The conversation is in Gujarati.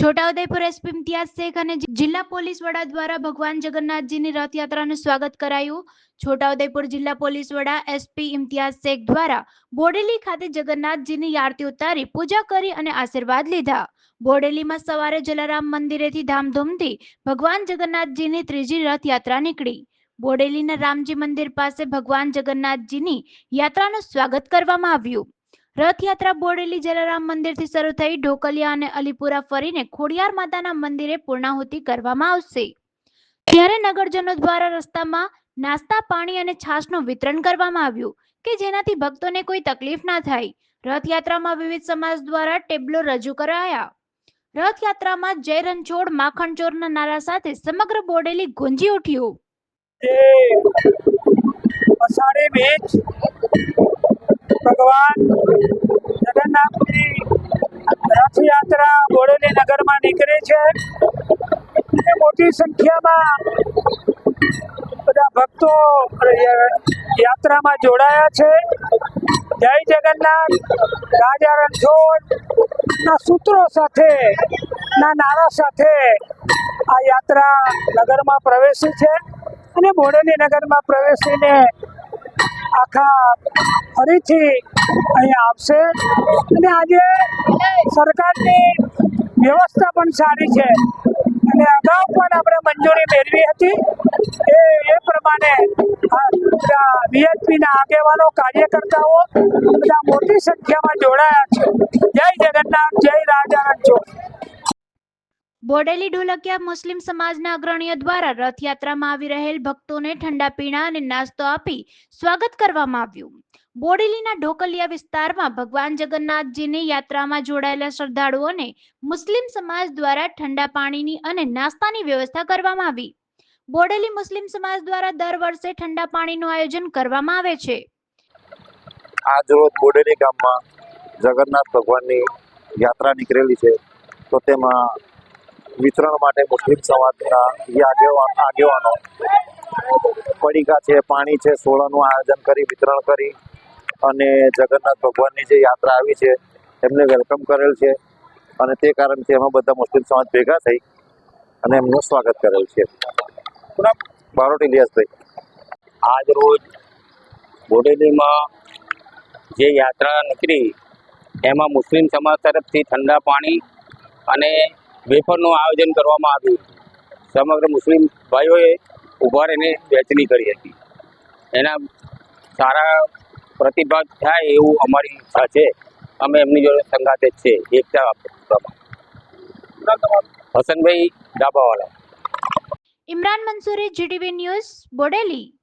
છોટાઉદેપુર એસપી ઇમ્તિયાઝ શેખ અને જિલ્લા પોલીસ વડા દ્વારા ભગવાન જગન્નાથજીની રથયાત્રાનું સ્વાગત કરાયું. છોટાઉદેપુર જિલ્લા પોલીસ વડા એસપી ઇમ્તિયાઝ શેખ દ્વારા બોડેલી ખાતે જગન્નાથજીની આરતી ઉતારી પૂજા કરી અને આશીર્વાદ લીધા. બોડેલીમાં સવારે જલારામ મંદિરેથી ધામધૂમથી ભગવાન જગન્નાથજીની ત્રીજી રથયાત્રા નીકળી. બોડેલીના રામજી મંદિર પાસે ભગવાન જગન્નાથજીની યાત્રાનું સ્વાગત કરવામાં આવ્યું. રથયાત્રા બોડેલી જલારામ મંદિરથી શરૂ થઈ ઢોકલિયા અને અલીપુરા ફરીને ખોડિયાર માતાના મંદિરે પૂર્ણાહુતિ કરવામાં આવશે. ત્યારે નગરજનો દ્વારા રસ્તામાં નાસ્તા, પાણી અને છાશનું વિતરણ કરવામાં આવ્યું કે જેનાથી ભક્તોને કોઈ તકલીફ ના થાય. રથયાત્રામાં વિવિધ સમાજ દ્વારા ટેબલો રજૂ કરાયા. રથયાત્રામાં જય રણછોડ માખણ ચોરના નારા સાથે સમગ્ર બોડેલી ગુંજી ઉઠ્યું. ભગવાન રથયાત્રા બોડેલી નગરમાં નીકળે છે. અને મોટી સંખ્યામાં બધા ભક્તો યાત્રામાં જોડાયા છે. જય જગન્નાથ, રાજા રણછોડ, ના સૂત્રો સાથે, ના નારા સાથે આ યાત્રા નગરમાં પ્રવેશી છે. અને બોડેલી નગરમાં પ્રવેશીને આખા ફરીથી અહીંયા આવશે. અને આજે સરકારની વ્યવસ્થા પણ સારી છે. અને અગાઉ પણ આપણે મંજૂરી મેળવી હતી એ એ પ્રમાણે વીએચપીના આગેવાનો, કાર્યકર્તાઓ બધા મોટી સંખ્યામાં જોડાયા છે. જય જગન્નાથ, જય રાજા રણછોડ બોડેલી ઢોલકિયા મુસ્લિમ સમાજના અગ્રણીઓ દ્વારા રથયાત્રામાં આવી રહેલ ભક્તોને ઠંડા પીણા અને નાસ્તો આપી સ્વાગત કરવામાં આવ્યું. બોડેલીના ઢોકલિયા વિસ્તારમાં ભગવાન જગન્નાથજીની યાત્રામાં જોડાયેલા શ્રદ્ધાળુઓને મુસ્લિમ સમાજ દ્વારા ઠંડા પાણીની અને નાસ્તાની વ્યવસ્થા કરવામાં આવી. બોડેલી મુસ્લિમ સમાજ દ્વારા દર વર્ષે ઠંડા પાણીનું આયોજન કરવામાં આવે છે. આજ રોજ બોડેલી ગામમાં જગન્નાથ ભગવાનની યાત્રા નીકળેલી છે. તો તેમાં વિતરણ માટે મુસ્લિમ સમાજના આગેવાન આગેવાનો. પડીકા છે, પાણી છે, સોળાનું આયોજન કરી, વિતરણ કરી અને જગન્નાથ ભગવાનની જે યાત્રા આવી છે, એમને વેલકમ કરેલ છે અને તે કારણથી એમાં બધા મુસ્લિમ સમાજ ભેગા થઈ અને એમનું સ્વાગત કરેલ છે. બારોટ ઇલિયાસભાઈ. આજ રોજ બોડેલીમાં જે યાત્રા નીકળી, એમાં મુસ્લિમ સમાજ તરફથી ઠંડા પાણી અને વેફરનું આયોજન કરવામાં આવ્યું સમગ્ર મુસ્લિમ ભાઈઓએ ઊભા રહીને વહેંચણી કરી હતી. એના સારા પ્રતિભાગ થાય એવું અમારી ઈચ્છા છે. અમે એમની જોડે સંગાતે જ છે. એકતા Hasanbhai ડાબાવાલા. Imran Mansuri GTV news, Bodeli.